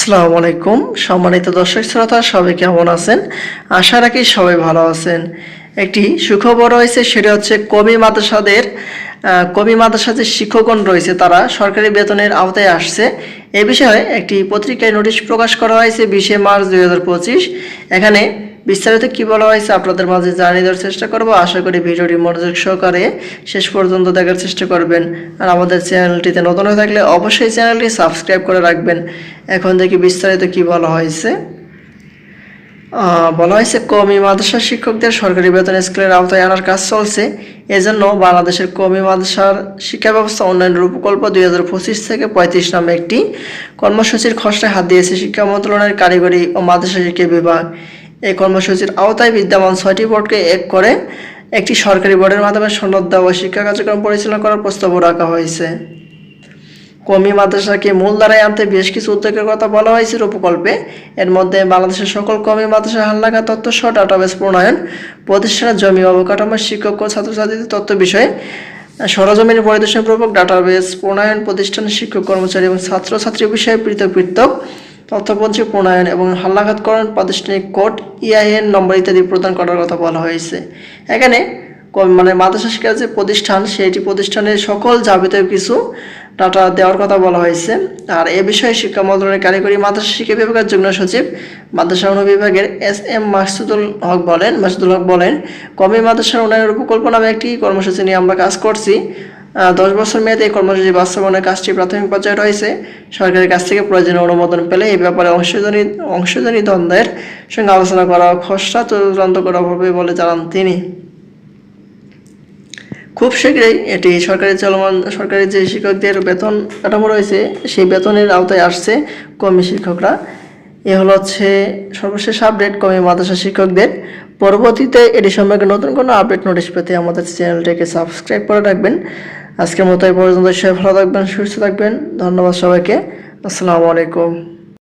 আসসালামু আলাইকুম। সম্মানিত দর্শক শ্রোতা, সবাই কেমন আছেন? আশা রাখি সবাই ভালো আছেন। একটি সুখবর হয়েছে সেটা হচ্ছে কবি মাদ্রাসাদের কবি মাদ্রাসা যে শিক্ষকগণ রয়েছে, তারা সরকারি বেতনের আওতায় আসছে। এ বিষয়ে একটি পত্রিকায় নোটিশ প্রকাশ করা হয়েছে, বিশে মার্চ দুই হাজার পঁচিশ। এখানে বিস্তারিত কি বলা হয়েছে আপনাদের মাঝে জানিয়ে দেওয়ার চেষ্টা করব। আশা করি ভিডিওটি মনোযোগ সহকারে শেষ পর্যন্ত দেখার চেষ্টা করবেন। আর আমাদের চ্যানেলটিতে নতুন হয়ে থাকলে অবশ্যই চ্যানেলটি সাবস্ক্রাইব করে রাখবেন। এখন দেখি বিস্তারিত কি বলা হয়েছে। বলা হয়েছে কমি মাদ্রাসা শিক্ষকদের সরকারি বেতন স্কেলের আওতায় আনার কাজ চলছে। এজন্য বাংলাদেশের কমি মাদ্রাসার শিক্ষা ব্যবস্থা উন্নয়নের প্রকল্প দুই হাজার পঁচিশ থেকে পঁয়ত্রিশ নামে একটি। কর্মসূচির খসড়ায় হাত দিয়েছে শিক্ষা মন্ত্রণালয়ের কারিগরি ও মাদ্রাসা শিক্ষা বিভাগ। কর্মসূচির আওতায় বিদ্যমান ছয়টি বোর্ডকে এক করে একটি সরকারি বোর্ডের মাধ্যমে সনদ দেওয়া শিক্ষা কার্যক্রম পরিচালনা করার প্রস্তাবও রাখা হয়েছে। কমি মাদ্রাসাকে মূল ধারায় আনতে বেশ কিছু উদ্যোগের কথা বলা হয়েছে প্রকল্পে এর মধ্যে বাংলাদেশের সকল কমি মাদ্রাসা হালনাগা তথ্য সহ ডাটাবেস প্রণয়ন, প্রতিষ্ঠানের জমি অবকাঠামো, শিক্ষক ও ছাত্রছাত্রীদের তথ্য বিষয়ে, সরজমিন পরিদর্শন পূর্বক ডাটাবেস প্রণয়ন প্রতিষ্ঠানের শিক্ষক কর্মচারী এবং ছাত্রছাত্রী বিষয়ে পৃথক পৃথক তথ্যপঞ্জী প্রণয়ন এবং হালনাগাদকরণ প্রাতিষ্ঠানিক কোড ইআইএন নম্বর ইত্যাদি প্রদান করার কথা বলা হয়েছে। এখানে মানে মাদ্রাসা শিক্ষার যে প্রতিষ্ঠান, সেইটি প্রতিষ্ঠানের সকল যাবতীয় কিছু ডাটা দেওয়ার কথা বলা হয়েছে। আর এ বিষয়ে শিক্ষা মন্ত্রণালয়ের কারিগরি মাদ্রাসা শিক্ষা বিভাগের যুগ্ম সচিব মাদ্রাসা উন্নয়ন বিভাগের এস এম মাসুদুল হক বলেন মাসুদুল হক বলেন, কমি মাদ্রাসার উন্নয়নের প্রকল্প নামে একটি কর্মসূচি নিয়ে আমরা কাজ করছি। দশ বছর মেয়াদে এই কর্মসূচি বাস্তবায়নের কাজটি প্রাথমিক পর্যায়ে রয়েছে। সরকারের কাছ থেকে প্রয়োজনীয় অনুমোদন পেলে এই ব্যাপারে অংশীদারি অংশীদারি দ্বন্দ্বের সঙ্গে আলোচনা করা খসড়া চূড়ান্ত করা হবে বলে জানান তিনি। খুব শীঘ্রই এটি সরকারি চলমান সরকারি যে শিক্ষকদের বেতন কাঠামো রয়েছে, সেই বেতনের আওতায় আসছে কমি শিক্ষকরা। এ হলো হচ্ছে সর্বশেষ আপডেট কমি মাদ্রাসা শিক্ষকদের। পরবর্তীতে এটি সম্পর্কে নতুন কোনো আপডেট নোটিশ পেতে আমাদের চ্যানেলটিকে সাবস্ক্রাইব করে রাখবেন। আজকের মতো এই পর্যন্ত। সবাই ভালো থাকবেন সুস্থ থাকবেন। ধন্যবাদ সবাইকে। আসসালামু আলাইকুম।